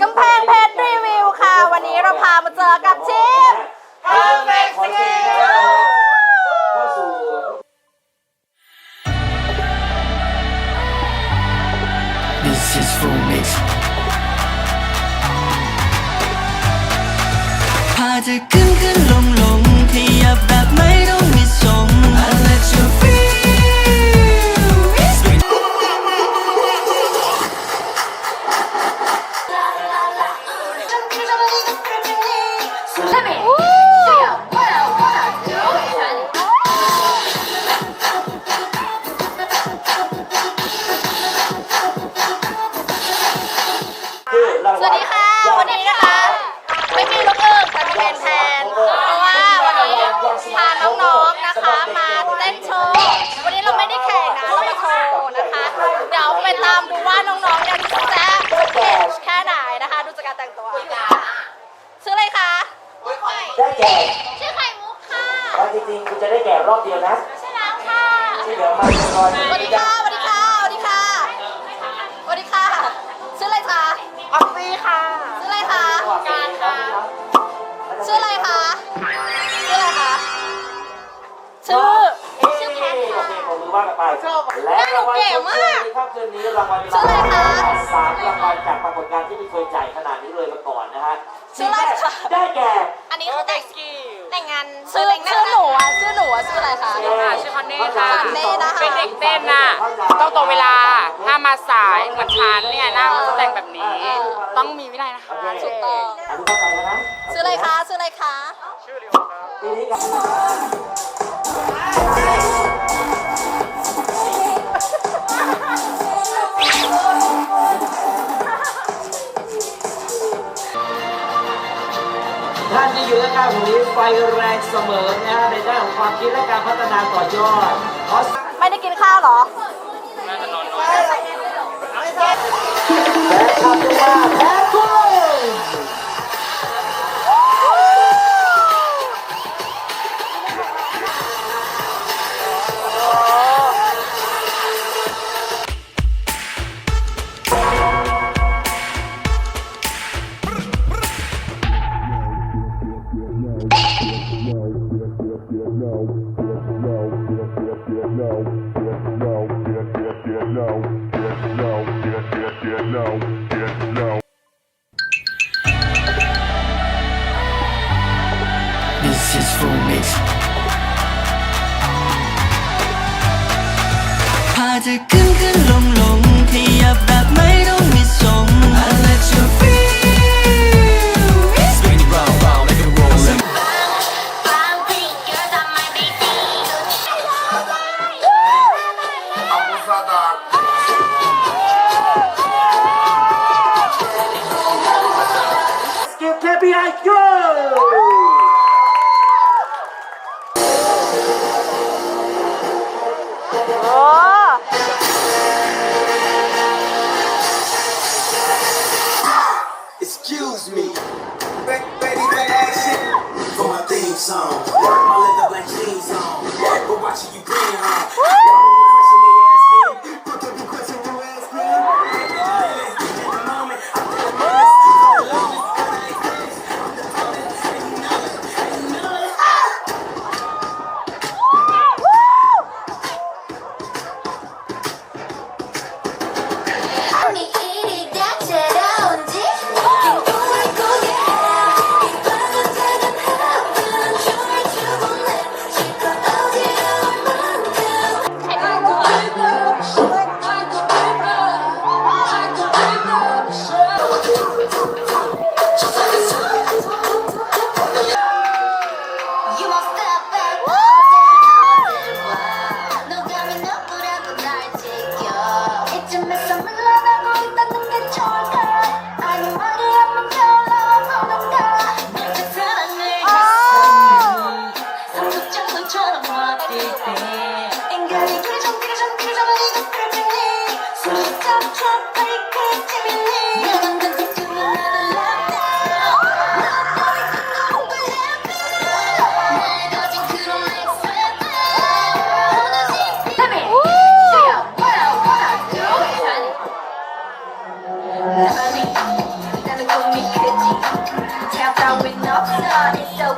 กำแพงเพชรรีวิวค่ะ วันนี้เราพามาเจอกับชิป Perfect Skin เข้าสู่ This is full mix พาเธ สวัวัสลดีค่ะ วันนี้นะคะ ไม่มีลูกเอิงแต่มีเป็นแทน เพราะว่าวันนี้พาน้องๆนะคะมาเต้นโชว์ วันนี้เราไม่ได้แข่งนะ เรามาโชว์นะคะ เดี๋ยวไปตามดูว่าน้องๆเนี่ยจะแซ่บเผ็ดแค่ไหนนะคะ ดูจากการแต่งตัว ชื่ออะไรคะได้แก่ชื่อไข่มุกค่ะเอาจริงๆคุณจะได้แก่รอบเดียวนะชื่อน้ำค่ะ ที่เหลือมาเป็นรอยสวัสดีค่ะ สวัสดีค่ะ สวัสดีค่ะ สวัสดีค่ะ ชื่ออะไรคะ ออฟฟี่ค่ะ ชื่ออะไรคะ การค่ะ ชื่ออะไรคะ ชื่ออะไรคะ ชื่อ ชื่อแพทโอค่ะเคผมรู้ว่ากันไปและรางวัลเก๋ชมมาเชกยในค่ำคืนนี้รางวัลชื่ออะไรคะสามรางวัลจากปรากฏการณ์ที่ไม่เคยจ่ายขนาดนี้เลยมาก่อนนะฮะชื่ออะไรคะ ได้แก่อันนี้คือแต่งแต่งงานชื่อชื่อหนูอะชื่อหนูอะชื่ออะไรคะค่ะชื่อคอนเน่ค่ะคอนเน่นะคะเป็นเด็กเต้นน่ะ ต้องตรงเวลาห้ามมาสาย เหมือนฉันเนี่ยหน้าเขาจะแต่งแบบนี้ ต้องมีวินัยนะคะถูกต้องอันนี้เข้าใจแล้วนะชื่ออะไรคะชื่ออะไรคะปีนี้กันท่านที่อยู่ด้านข้างผมนี้ไฟแรงเสมอนะฮะในด้านของความคิดและการพัฒนาต่อยอดขอไม่ได้กินข้าวเหรอแฟน คลับจ is full mix พาเธอขึ้นขึ้นลงลงขยับแบบไม่ต้องมีทรง I let you feel Spin it round round like a rolling สกิป KPI go โอ้ on. I let the black jeans on. But watching you bring it on.